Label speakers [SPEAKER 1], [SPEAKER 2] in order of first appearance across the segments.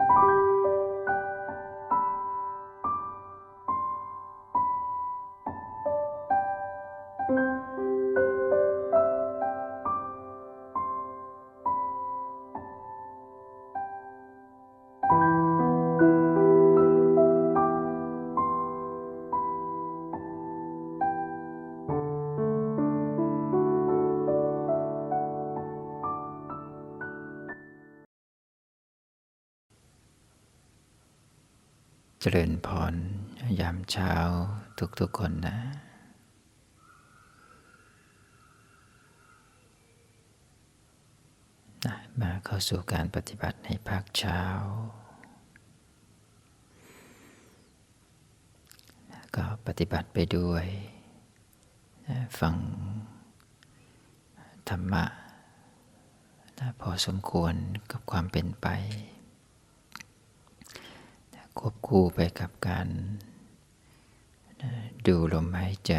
[SPEAKER 1] เจ ริญพรยามเช้าทุกๆคนนะนะมาเข้าสู่การปฏิบัติในภาคเช้า ก็ปฏิบัติไปด้วยนะฟังธรรมะนะพอสมควรกับความเป็นไป ควบคู่ไปกับการดูลมหายใจ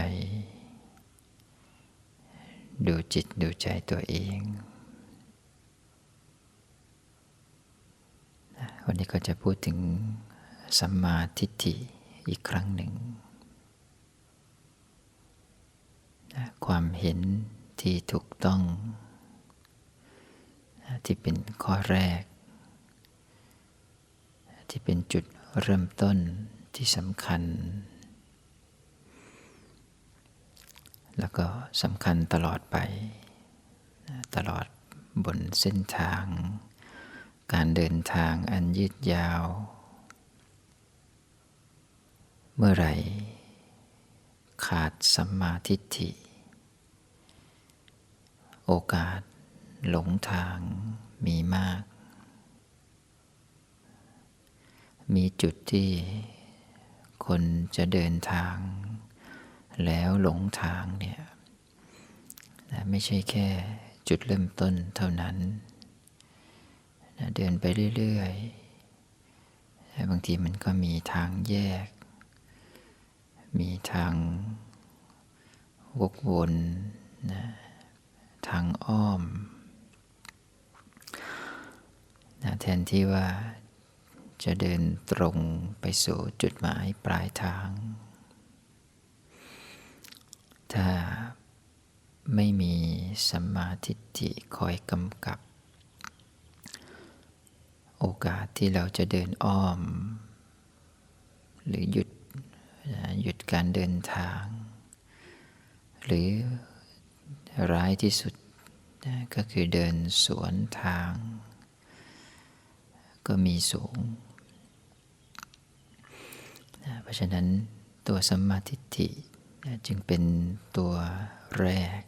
[SPEAKER 1] ดูจิตดูใจตัวเอง วันนี้ก็จะพูดถึงสัมมาทิฏฐิอีกครั้งหนึ่ง ความเห็นที่ถูกต้อง ที่เป็นข้อแรก ที่เป็นจุด เริ่มต้นที่สำคัญ แล้วก็สำคัญตลอดไป ตลอดบนเส้นทาง การเดินทางอันยืดยาว เมื่อไหร่ ขาดสัมมาทิฏฐิ โอกาสหลงทางมีมาก มีจุดที่คนจะเดินทาง แล้วหลงทางเนี่ยไม่ใช่แค่จุดเริ่มต้นเท่านั้นเดินไปเรื่อยๆบางทีมันก็มีทางแยก มีทางวกวนนะทางอ้อมนะแทนที่ว่า จะเดินตรงไปสู่จุดหมายปลายทาง ถ้าไม่มีสัมมาทิฏฐิคอยกำกับ โอกาสที่เราจะเดินอ้อม หรือหยุดหยุดการเดินทาง หรือร้ายที่สุดก็คือเดินสวนทาง ก็มีสูง เพราะฉะนั้นตัวสัมมาทิฏฐิจึงเป็นตัวแรก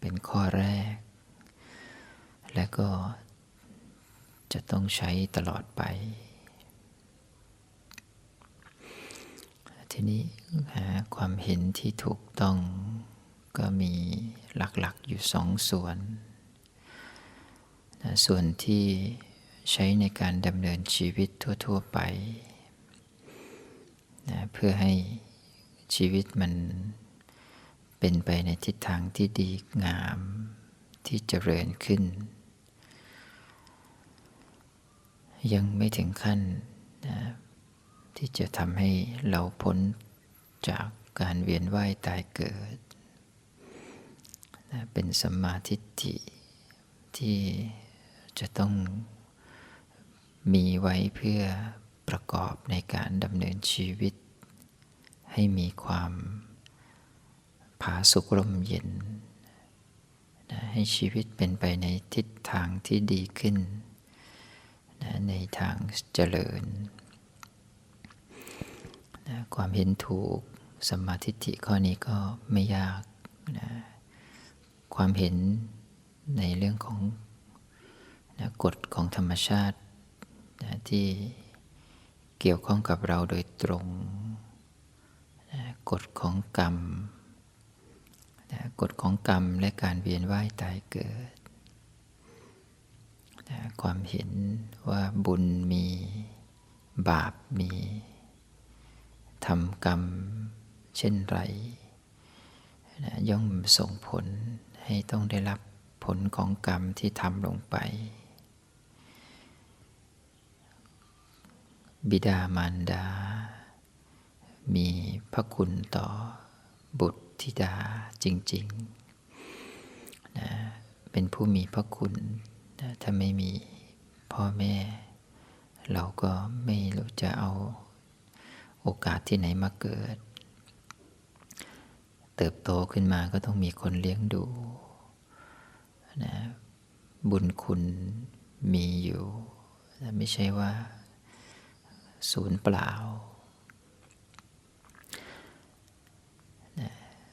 [SPEAKER 1] เป็นข้อแรก และก็จะต้องใช้ตลอดไป ทีนี้ความเห็นที่ถูกต้องก็มีหลักๆอยู่สองส่วนส่วนที่ใช้ในการดำเนินชีวิตทั่ว ๆ ไป นะเพื่อให้ชีวิตมันเป็นไปในทิศทางที่ดีงามที่เจริญขึ้น ยังไม่ถึงขั้นนะที่จะทำให้เราพ้นจากการเวียนว่ายตายเกิดนะเป็นสัมมาทิฏฐิที่จะต้องมีไว้เพื่อประกอบในการดำเนินชีวิต ให้มีความผาสุกลมเย็นนะให้ชีวิตเป็นไปในทิศทางที่ดีขึ้นนะในทางเจริญนะความเห็นถูกสมาธิิข้อนี้ก็ไม่ยากนะความเห็นในเรื่องของนะกฎของธรรมชาตินะที่เกี่ยวข้องกับเราโดยตรง กฎของกรรมกฎของกรรมและการเวียนว่ายตายเกิดความเห็นว่าบุญมี บาปมีทำกรรมเช่นไรย่อมส่งผลให้ต้องได้รับผลของกรรมที่ทำลงไป บิดามารดา มี พระคุณต่อบุตรธิดาจริงๆนะเป็นผู้มีพระคุณนะถ้าไม่มีพ่อแม่ เราก็ไม่รู้จะเอาโอกาสที่ไหนมาเกิด เติบโตขึ้นมาก็ต้องมีคนเลี้ยงดูนะบุญคุณมีอยู่ ไม่ใช่ว่าศูนย์เปล่า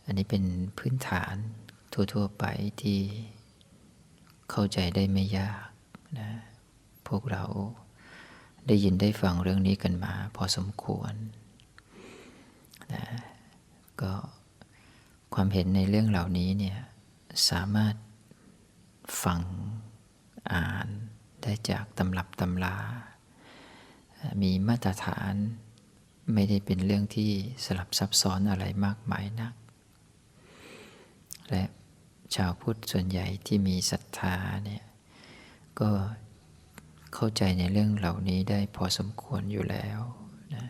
[SPEAKER 1] อันนี้เป็นพื้นฐานทั่วๆไปที่เข้าใจได้ไม่ยากนะพวกเราได้ยินได้ฟังเรื่องนี้กันมา พอสมควรนะก็ความเห็นในเรื่องเหล่านี้เนี่ยสามารถฟังอ่านได้จากตำรับตำรามีมาตรฐานไม่ได้เป็นเรื่องที่สลับซับซ้อนอะไรมากมายนัก และชาวพุทธส่วนใหญ่ที่มีศรัทธาเนี่ยก็เข้าใจในเรื่องเหล่านี้ได้พอสมควรอยู่แล้วนะ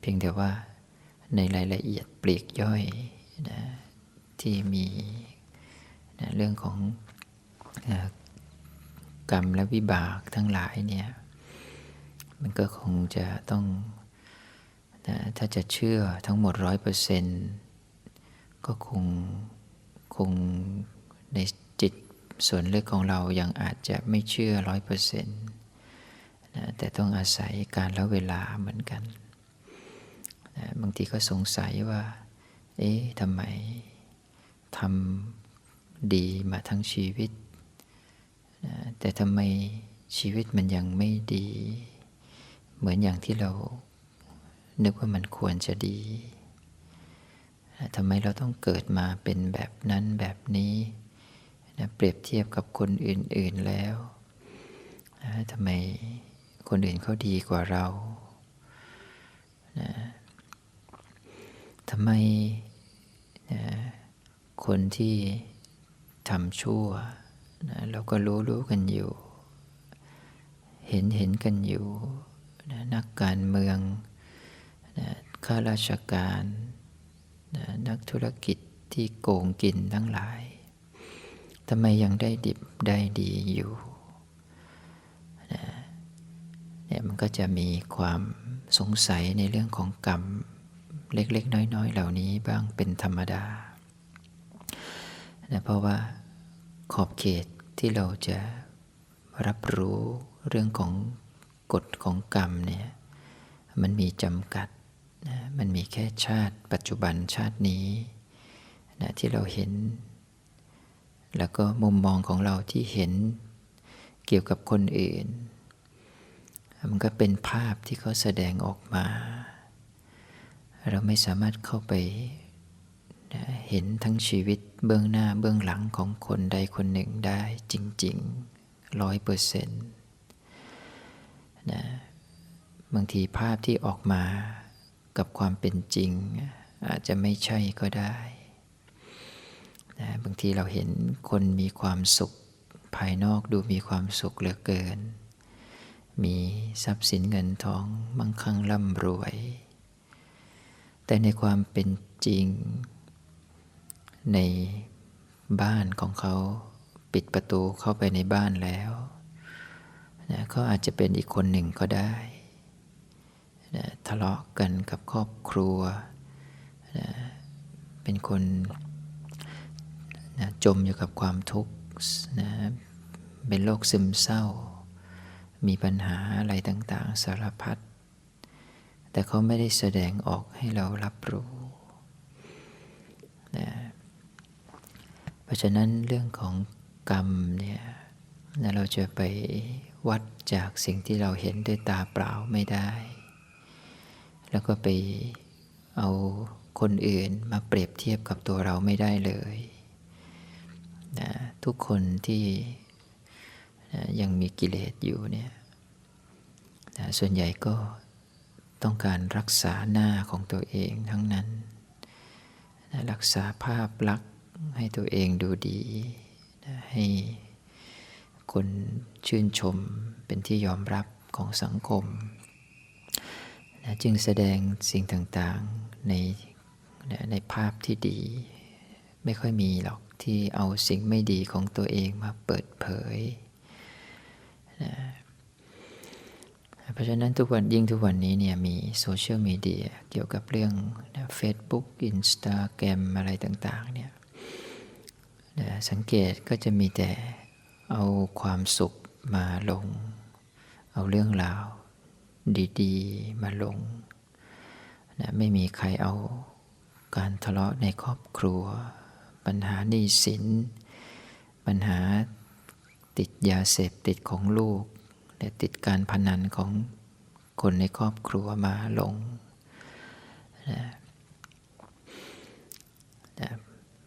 [SPEAKER 1] เพียงแต่ว่าในรายละเอียดปลีกย่อยนะที่มีนะเรื่องของกรรมและวิบากทั้งหลายเนี่ยมันก็คงจะต้องนะถ้าจะเชื่อทั้งหมดร้อยเปอร์เซนต์ก็คง คงในจิตส่วนลึกของเรายังอาจจะไม่เชื่อร้อยเปอร์เซนต์แต่ต้องอาศัยการและเวลาเหมือนกันนะบางทีก็สงสัยว่า เอ๊ะทำไมทำดีมาทั้งชีวิตนะแต่ทำไมชีวิตมันยังไม่ดี เหมือนอย่างที่เรานึกว่ามันควรจะดี ทำไมเราต้องเกิดมาเป็นแบบนั้นแบบนี้นะเปรียบเทียบกับคนอื่น ๆแล้วนะทำไมคนอื่นเขาดีกว่าเรานะทำไมนะคนที่ทำชั่วนะเราก็รู้รู้กันอยู่ เห็นเห็นกันอยู่นะนักการเมืองนะข้าราชการ นะนักธุรกิจที่โกงกินทั้งหลายทำไมยังได้ดิบได้ดีอยู่นะเนี่ยมันก็จะมีความสงสัยในเรื่องของกรรมเล็กๆ น้อย ๆ เหล่านี้บ้างเป็นธรรมดานะเพราะว่าขอบเขตที่เราจะรับรู้เรื่องของกฎของกรรมเนี่ยมันมีจำกัด นะมันมีแค่ชาติปัจจุบันชาตินี้นะที่เราเห็น แล้วก็มุมมองของเราที่เห็นเกี่ยวกับคนอื่น มันก็เป็นภาพที่เขาแสดงออกมา เราไม่สามารถเข้าไปนะเห็นทั้งชีวิตเบื้องหน้าเบื้องหลังของคนใดคนหนึ่งได้จริงๆร้อยเปอร์เซ็นต์นะบางทีภาพที่ออกมา กับความเป็นจริง อาจจะไม่ใช่ก็ได้นะบางทีเราเห็นคนมีความสุขภายนอกดูมีความสุขเหลือเกิน มีทรัพย์สินเงินทองมั่งคั่งร่ำรวย แต่ในความเป็นจริง ในบ้านของเขาปิดประตูเข้าไปในบ้านแล้วนะเขาอาจจะเป็นอีกคนหนึ่งก็ได้ นะทะเลาะกันกับครอบครัวนะเป็นคนนะจมอยู่กับความทุกข์นะเป็นโรคซึมเศร้า มีปัญหาอะไรต่างๆสารพัด แต่เขาไม่ได้แสดงออกให้เรารับรู้นะเพราะฉะนั้นเรื่องของกรรมเนี่ยเราจะไปวัดจากสิ่งที่เราเห็นด้วยตาเปล่าไม่ได้ แล้วก็ไปเอาคนอื่นมาเปรียบเทียบกับตัวเราไม่ได้เลยนะทุกคนที่นะยังมีกิเลสอยู่เนี่ยนะส่วนใหญ่ก็ต้องการรักษาหน้าของตัวเองทั้งนั้นนะรักษาภาพลักษณ์ให้ตัวเองดูดีนะให้คนชื่นชมเป็นที่ยอมรับของสังคม จึงแสดงสิ่งต่างๆในในภาพที่ดี ไม่ค่อยมีหรอกที่เอาสิ่งไม่ดีของตัวเองมาเปิดเผยนะเพราะฉะนั้นทุกวันยิ่งทุกวันนี้เนี่ยมีโซเชียลมีเดียเกี่ยวกับเรื่องเฟซบุ๊กอินสตาแกรมอะไรต่างๆเนี่ยสังเกตก็จะมีแต่เอาความสุขมาลง เอาเรื่องราว ดีๆ มาลงนะไม่มีใครเอาการทะเลาะในครอบครัว ปัญหาหนี้สิน ปัญหาติดยาเสพติดของลูกและติดการพนันของคนในครอบครัวมาลงนะนะ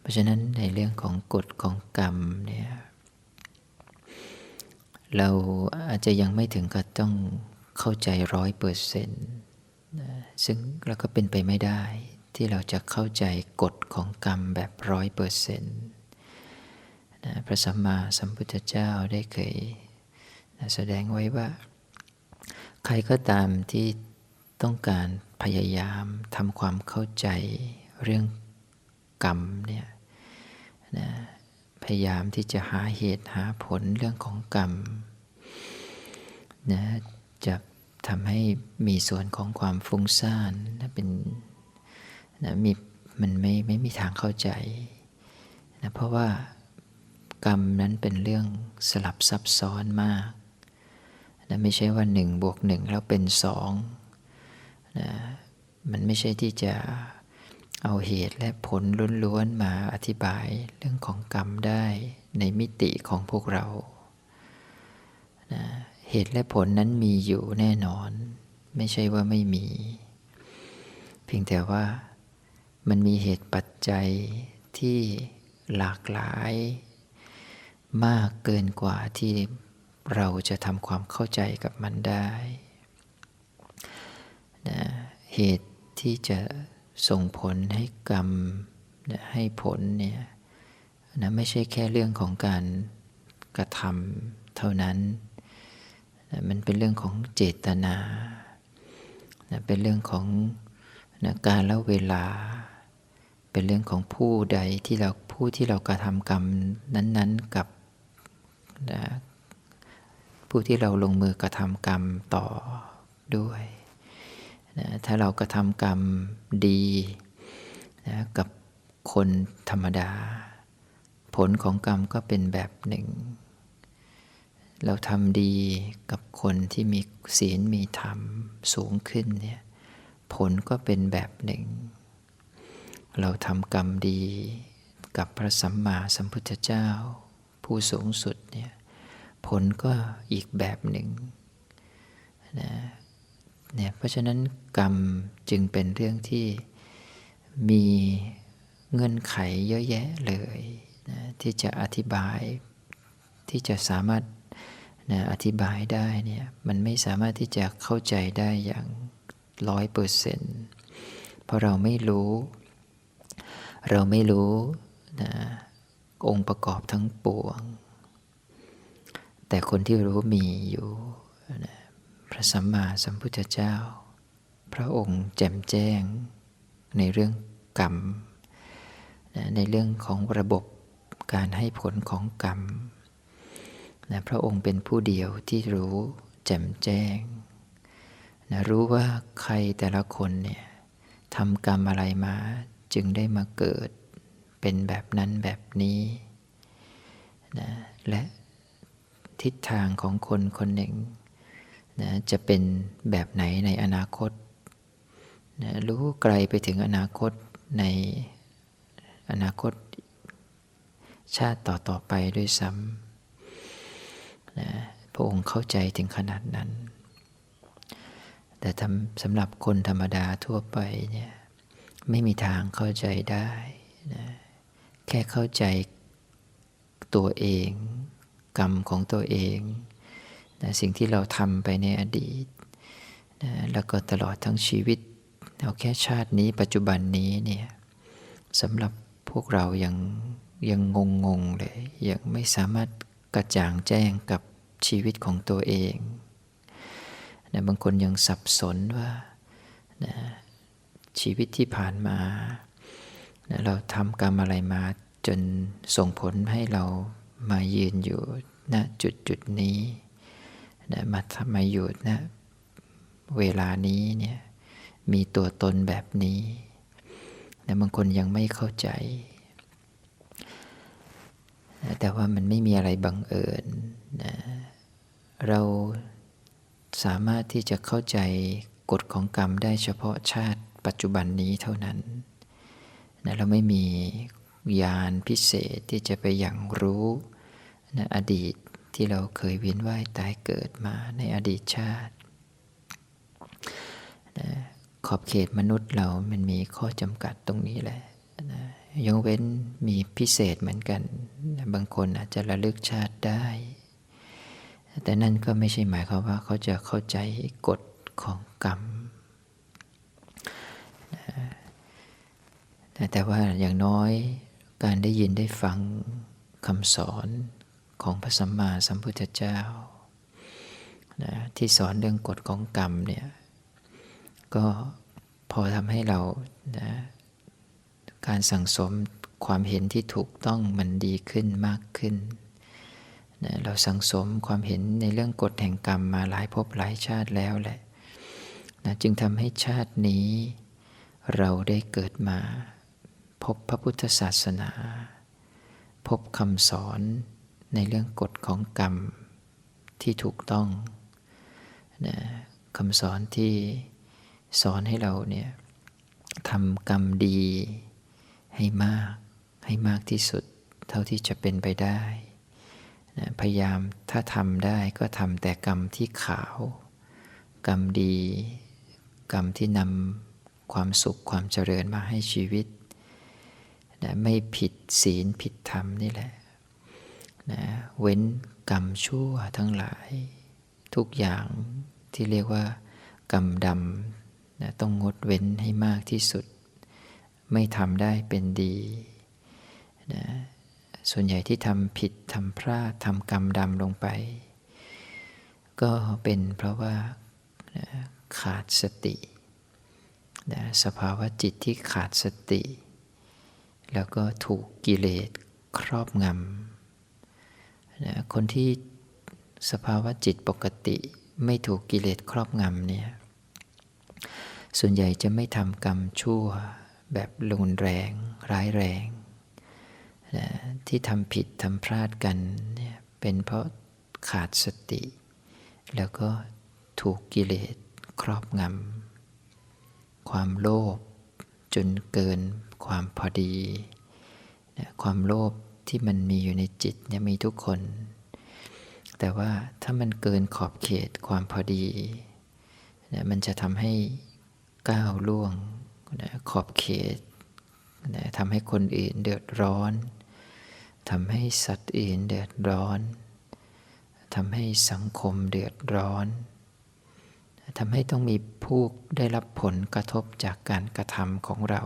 [SPEAKER 1] เพราะฉะนั้นในเรื่องของกฎของกรรมเนี่ยเราอาจจะยังไม่ถึงกับต้อง เข้าใจร้อยเปอร์เซนต์ซึ่งเราก็เป็นไปไม่ได้ที่เราจะเข้าใจกฎของกรรมแบบร้อยเปอร์เซนต์พระสัมมาสัมพุทธเจ้าได้เคยแสดงไว้ว่า ใครก็ตามที่ต้องการพยายามทำความเข้าใจเรื่องกรรมเนี่ยนะพยายามที่จะหาเหตุหาผลเรื่องของกรรมนะจะ ทำให้มีส่วนของความฟุ้งซ่านนะเป็นนะมีมันไม่ไม่มีทางเข้าใจนะเพราะว่ากรรมนั้นเป็นเรื่องสลับซับซ้อนมากนะไม่ใช่ว่าหนึ่งบวกหนึ่งแล้วเป็นสองนะมันไม่ใช่ที่จะเอาเหตุและผลล้วนๆมาอธิบายเรื่องของกรรมได้ในมิติของพวกเรานะ เหตุและผลนั้นมีอยู่แน่นอน ไม่ใช่ว่าไม่มี เพียงแต่ว่ามันมีเหตุปัจจัยที่หลากหลาย มากเกินกว่าที่เราจะทำความเข้าใจกับมันได้นะเหตุที่จะส่งผลให้กรรมนะให้ผลเนี่ยนะไม่ใช่แค่เรื่องของการกระทำเท่านั้น มันเป็นเรื่องของเจตนา เป็นเรื่องของการละเวลา เป็นเรื่องของผู้ใดที่เราผู้ที่เรากระทำกรรมนั้น ๆกับผู้ที่เราลงมือกระทำกรรมต่อด้วยนะถ้าเรากระทำกรรมดีนะกับคนธรรมดา ผลของกรรมก็เป็นแบบหนึ่ง เราทำดีกับคนที่มีศีลมีธรรมสูงขึ้นเนี่ยผลก็เป็นแบบหนึ่ง เราทำกรรมดีกับพระสัมมาสัมพุทธเจ้า ผู้สูงสุดเนี่ยผลก็อีกแบบหนึ่งนะเนี่ยเพราะฉะนั้นกรรมจึงเป็นเรื่องที่มีเงื่อนไขเยอะแยะเลยนะที่จะอธิบายที่จะสามารถ นะอธิบายได้เนี่ยมันไม่สามารถที่จะเข้าใจได้อย่างร้อยเปอร์เซนต์เพราะเราไม่รู้ เราไม่รู้นะองค์ประกอบทั้งปวง แต่คนที่รู้มีอยู่นะพระสัมมาสัมพุทธเจ้า พระองค์แจ่มแจ้งในเรื่องกรรมนะในเรื่องของระบบการให้ผลของกรรม นะพระองค์เป็นผู้เดียวที่รู้แจ่มแจ้งนะรู้ว่าใครแต่ละคนเนี่ยทำกรรมอะไรมาจึงได้มาเกิด เป็นแบบนั้นแบบนี้นะและทิศทางของคนคนหนึ่งนะจะเป็นแบบไหนในอนาคตนะรู้ไกลไปถึงอนาคตในอนาคตชาติต่อต่อไปด้วยซ้ำ นะพระองค์เข้าใจถึงขนาดนั้น แต่สำหรับคนธรรมดาทั่วไปเนี่ยไม่มีทางเข้าใจได้นะแค่เข้าใจตัวเอง กรรมของตัวเองนะสิ่งที่เราทำไปในอดีตนะแล้วก็ตลอดทั้งชีวิตเอาแค่ชาตินี้ปัจจุบันนี้เนี่ยสำหรับพวกเรายังยังงงงเลยยังไม่สามารถ กระจ่างแจ้งกับชีวิตของตัวเองนะบางคนยังสับสนว่านะชีวิตที่ผ่านมานะเราทำกรรมอะไรมาจนส่งผลให้เรามายืนอยู่ณจุดจุดนี้นะมาทำไมอยู่ณเวลานี้เนี่ยมีตัวตนแบบนี้นะบางคนยังไม่เข้าใจ แต่ว่ามันไม่มีอะไรบังเอิญนะเราสามารถที่จะเข้าใจกฎของกรรมได้เฉพาะชาติปัจจุบันนี้เท่านั้นนะเราไม่มีญาณพิเศษที่จะไปอย่างรู้นะอดีตที่เราเคยเวียนว่ายตายเกิดมาในอดีตชาตินะขอบเขตมนุษย์เรามันมีข้อจำกัดตรงนี้แหละนะ ยกเว้นมีพิเศษเหมือนกัน บางคนอาจจะระลึกชาติได้ แต่นั่นก็ไม่ใช่หมายความว่าเขาจะเข้าใจกฎของกรรม แต่ว่าอย่างน้อยการได้ยินได้ฟังคำสอนของพระสัมมาสัมพุทธเจ้านะที่สอนเรื่องกฎของกรรมเนี่ยก็พอทำให้เรานะ การสั่งสมความเห็นที่ถูกต้องมันดีขึ้นมากขึ้นนะเราสั่งสมความเห็นในเรื่องกฎแห่งกรรมมาหลายภพหลายชาติแล้วแหละนะจึงทำให้ชาตินี้เราได้เกิดมา พบพระพุทธศาสนา พบคำสอนในเรื่องกฎของกรรมที่ถูกต้องนะคำสอนที่สอนให้เราเนี่ยทำกรรมดี ให้มากให้มากที่สุดเท่าที่จะเป็นไปได้นะพยายามถ้าทำได้ก็ทำแต่กรรมที่ขาว กรรมดี กรรมที่นำความสุขความเจริญมาให้ชีวิตนะไม่ผิดศีลผิดธรรมนี่แหละนะเว้นกรรมชั่วทั้งหลาย ทุกอย่างที่เรียกว่ากรรมดำนะต้องงดเว้นให้มากที่สุด ไม่ทำได้เป็นดีนะส่วนใหญ่ที่ทำผิดทำพลาดทำกรรมดำลงไป ก็เป็นเพราะว่านะขาดสตินะสภาวะจิตที่ขาดสติ แล้วก็ถูกกิเลสครอบงำนะคนที่สภาวะจิตปกติไม่ถูกกิเลสครอบงำเนี่ยส่วนใหญ่จะไม่ทำกรรมชั่ว แบบรุนแรง ร้ายแรงนะที่ทำผิดทำพลาดกันเนี่ยเป็นเพราะขาดสติ แล้วก็ถูกกิเลสครอบงำความโลภจนเกินความพอดีนะความโลภที่มันมีอยู่ในจิตเนี่ยมีทุกคน แต่ว่าถ้ามันเกินขอบเขตความพอดีนะมันจะทำให้ก้าวล่วง นะขอบเขตนะทำให้คนอื่นเดือดร้อนทำให้สัตว์อื่นเดือดร้อนทำให้สังคมเดือดร้อนทำให้ต้องมีผู้ได้รับผลกระทบจากการกระทำของเรา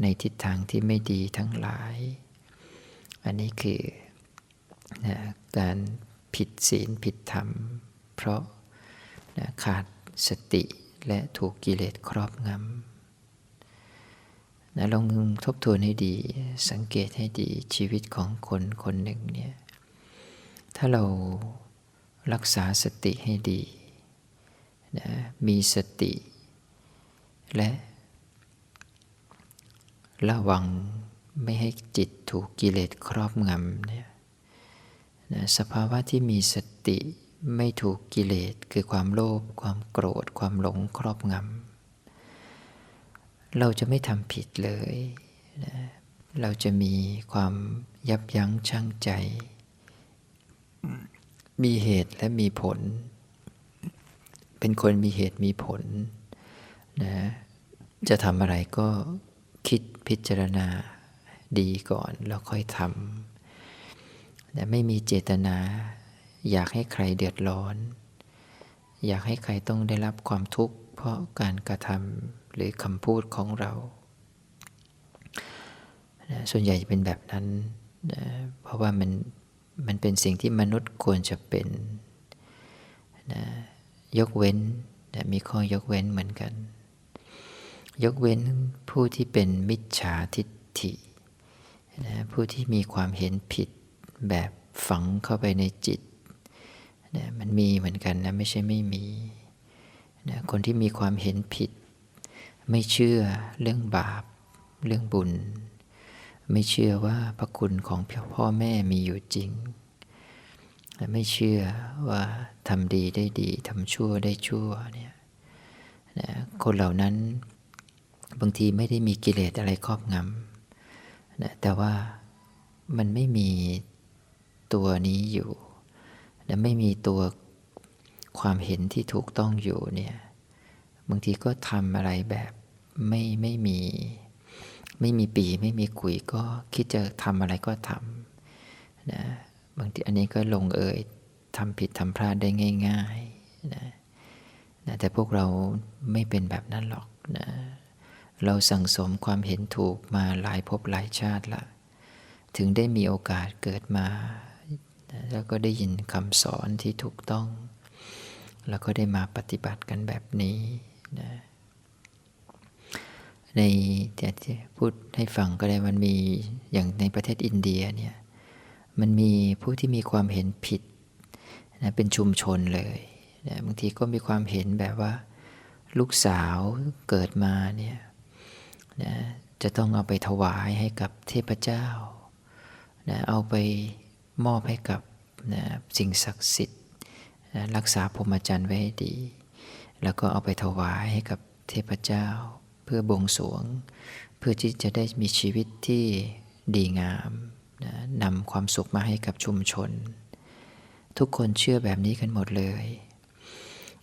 [SPEAKER 1] ในทิศทางที่ไม่ดีทั้งหลาย อันนี้คือนะการผิดศีลผิดธรรม เพราะนะขาดสติและถูกกิเลสครอบงำ นะลองทบทวนให้ดี สังเกตให้ดีชีวิตของคนคนหนึ่งเนี่ย ถ้าเรารักษาสติให้ดีนะมีสติ และระวังไม่ให้จิตถูกกิเลสครอบงำเนี่ยนะสภาวะที่มีสติไม่ถูกกิเลสคือความโลภความโกรธ ความหลงครอบงำ เราจะไม่ทำผิดเลยนะเราจะมีความยับยั้งชั่งใจ มีเหตุและมีผล เป็นคนมีเหตุมีผลนะจะทำอะไรก็คิดพิจารณาดีก่อนแล้วค่อยทำแต่ไม่มีเจตนา อยากให้ใครเดือดร้อน อยากให้ใครต้องได้รับความทุกข์เพราะการกระทำ หรือคำพูดของเรานะส่วนใหญ่จะเป็นแบบนั้นนะเพราะว่ามันมันเป็นสิ่งที่มนุษย์ควรจะเป็นนะยกเว้นนะมีข้อยกเว้นเหมือนกัน ยกเว้นผู้ที่เป็นมิจฉาทิฏฐินะผู้ที่มีความเห็นผิดแบบฝังเข้าไปในจิตนะมันมีเหมือนกันนะไม่ใช่ไม่มีนะคนที่มีความเห็นผิด ไม่เชื่อเรื่องบาป เรื่องบุญ ไม่เชื่อว่าพระคุณของพ่อแม่มีอยู่จริง ไม่เชื่อว่าทำดีได้ดีทำชั่วได้ชั่วเนี่ยนะคนเหล่านั้นบางทีไม่ได้มีกิเลสอะไรครอบงำนะแต่ว่ามันไม่มีตัวนี้อยู่และไม่มีตัวความเห็นที่ถูกต้องอยู่เนี่ยบางทีก็ทำอะไรแบบ ไม่ไม่มีไม่มีปีไม่มีขุยก็คิดจะทำอะไรก็ทำนะบางทีอันนี้ก็ลงเอยทำผิดทำพลาดได้ง่ายๆนะนะแต่พวกเราไม่เป็นแบบนั้นหรอกนะเราสั่งสมความเห็นถูกมาหลายภพหลายชาติละ ถึงได้มีโอกาสเกิดมาแล้วก็ได้ยินคำสอนที่ถูกต้อง แล้วก็ได้มาปฏิบัติกันแบบนี้นะ ในจะพูดให้ฟังก็ได้มันมีอย่างในประเทศอินเดียเนี่ยมันมีผู้ที่มีความเห็นผิดนะเป็นชุมชนเลยนะบางทีก็มีความเห็นแบบว่า ลูกสาวเกิดมาเนี่ยนะจะต้องเอาไปถวายให้กับเทพเจ้านะเอาไปมอบให้กับนะสิ่งศักดิ์สิทธิ์นะรักษาพรหมจรรย์ไว้ให้ดี แล้วก็เอาไปถวายให้กับเทพเจ้า เพื่อบวงสวง เพื่อที่จะได้มีชีวิตที่ดีงามนะนำความสุขมาให้กับชุมชน ทุกคนเชื่อแบบนี้กันหมดเลย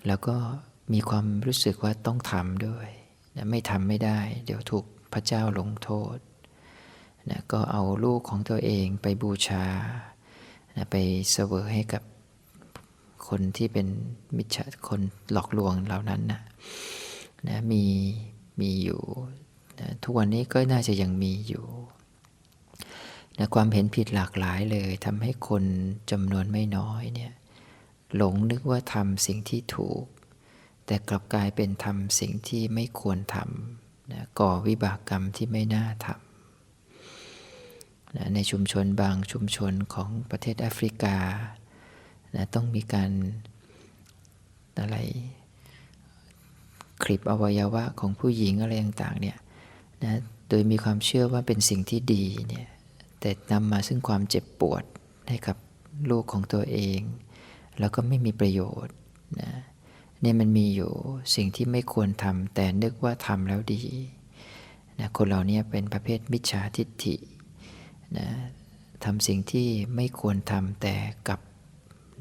[SPEAKER 1] แล้วก็มีความรู้สึกว่าต้องทำด้วยนะไม่ทำไม่ได้ เดี๋ยวถูกพระเจ้าลงโทษนะก็เอาลูกของตัวเองไปบูชานะไปเสวยให้กับคนที่เป็นมิจฉาคนหลอกลวงเหล่านั้นนะนะมี มีอยู่นะทุกวันนี้ก็น่าจะยังมีอยู่นะความเห็นผิดหลากหลายเลยทำให้คนจำนวนไม่น้อยเนี่ยหลงนึกว่าทำสิ่งที่ถูก แต่กลับกลายเป็นทำสิ่งที่ไม่ควรทำนะก่อวิบากกรรมที่ไม่น่าทำนะในชุมชนบางชุมชนของประเทศแอฟริกานะต้องมีการอะไร คลิปอวัยวะของผู้หญิงอะไรต่างๆเนี่ยนะโดยมีความเชื่อว่าเป็นสิ่งที่ดีเนี่ยแต่นำมาซึ่งความเจ็บปวดให้กับลูกของตัวเอง แล้วก็ไม่มีประโยชน์นะเนี่ยมันมีอยู่สิ่งที่ไม่ควรทำแต่นึกว่าทำแล้วดีนะคนเหล่านี้เป็นประเภทมิจฉาทิฏฐินะทำสิ่งที่ไม่ควรทำแต่กับ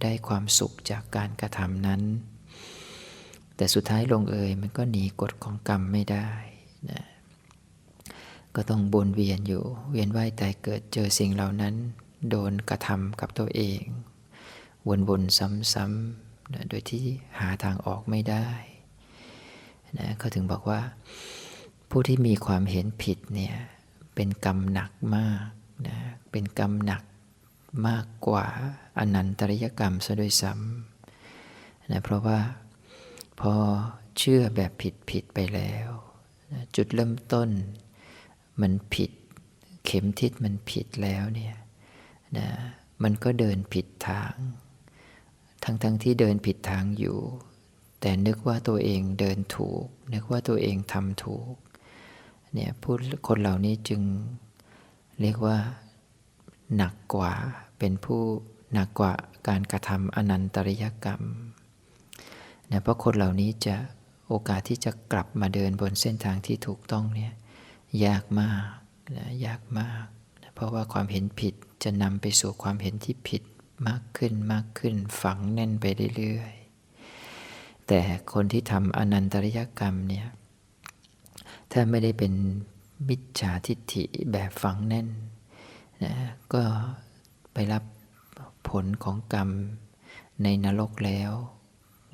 [SPEAKER 1] ได้ความสุขจากการกระทำนั้น แต่สุดท้ายลงเอยมันก็หนีกฎของกรรมไม่ได้นะก็ต้องบนเวียนอยู่ เวียนว่ายตายเกิดเจอสิ่งเหล่านั้น โดนกระทำกับตัวเอง วนๆซ้ำๆนะโดยที่หาทางออกไม่ได้นะก็ถึงบอกว่า ผู้ที่มีความเห็นผิดเนี่ยเป็นกรรมหนักมากนะเป็นกรรมหนักมากกว่าอนันตริยกรรมซะด้วยซ้ำนะเพราะว่า พอเชื่อแบบผิดผิดไปแล้ว จุดเริ่มต้นมันผิด เข็มทิศมันผิดแล้วเนี่ยนะมันก็เดินผิดทาง ทั้งทั้งที่เดินผิดทางอยู่ แต่นึกว่าตัวเองเดินถูก นึกว่าตัวเองทำถูกเนี่ยพูดคนเหล่านี้จึงเรียกว่าหนักกว่าเป็นผู้หนักกว่าการกระทำอนันตริยกรรม นะเพราะคนเหล่านี้จะโอกาสที่จะกลับมาเดินบนเส้นทางที่ถูกต้องเนี่ยยากมากนะยากมากนะเพราะว่าความเห็นผิดจะนำไปสู่ความเห็นที่ผิดมากขึ้นมากขึ้นฝังแน่นไปเรื่อยๆ แต่คนที่ทำอนันตริยกรรมเนี่ยถ้าไม่ได้เป็นมิจฉาทิฏฐิแบบฝังแน่นนะก็ไปรับผลของกรรมในนรกแล้ว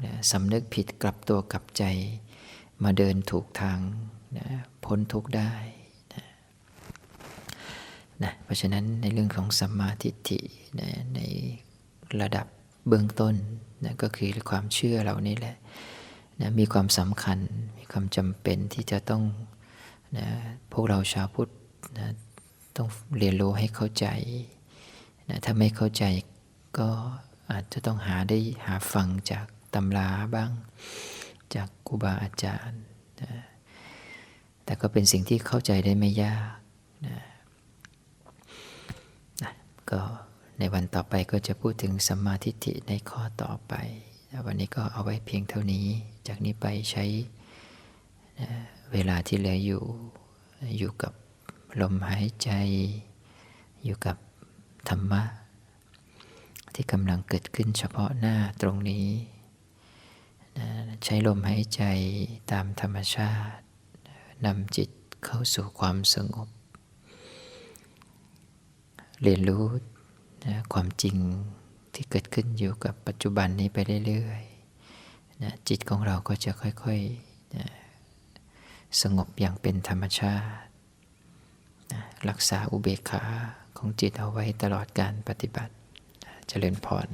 [SPEAKER 1] นะสำนึกผิดกลับตัวกลับใจ มาเดินถูกทางนะพ้นทุกได้นะนะเพราะฉะนั้นในเรื่องของสัมมาทิฏฐินะในระดับเบื้องต้นนะก็คือความเชื่อเหล่านี้แหละนะมีความสำคัญมีความจำเป็นที่จะต้องนะพวกเราชาวพุทธนะต้องเรียนรู้ให้เข้าใจนะถ้าไม่เข้าใจก็อาจจะต้องหาได้หาฟังจาก ตำราบ้าง จากครูบาอาจารย์นะแต่ก็เป็นสิ่งที่เข้าใจได้ไม่ยากนะนะก็ในวันต่อไปก็จะพูดถึงสัมมาทิฏฐิในข้อต่อไป วันนี้ก็เอาไว้เพียงเท่านี้ จากนี้ไปใช้เวลาที่เหลืออยู่อยู่กับลมหายใจ อยู่กับธรรมะ ที่กำลังเกิดขึ้นเฉพาะหน้าตรงนี้ ใช้ลมหายใจตามธรรมชาตินำจิตเข้าสู่ความสงบ เรียนรู้นะความจริงที่เกิดขึ้นอยู่กับปัจจุบันนี้ไปเรื่อยๆนะจิตของเราก็จะค่อยๆนะสงบอย่างเป็นธรรมชาตินะรักษาอุเบกขาของจิตเอาไว้ตลอดการปฏิบัตินะเจริญพร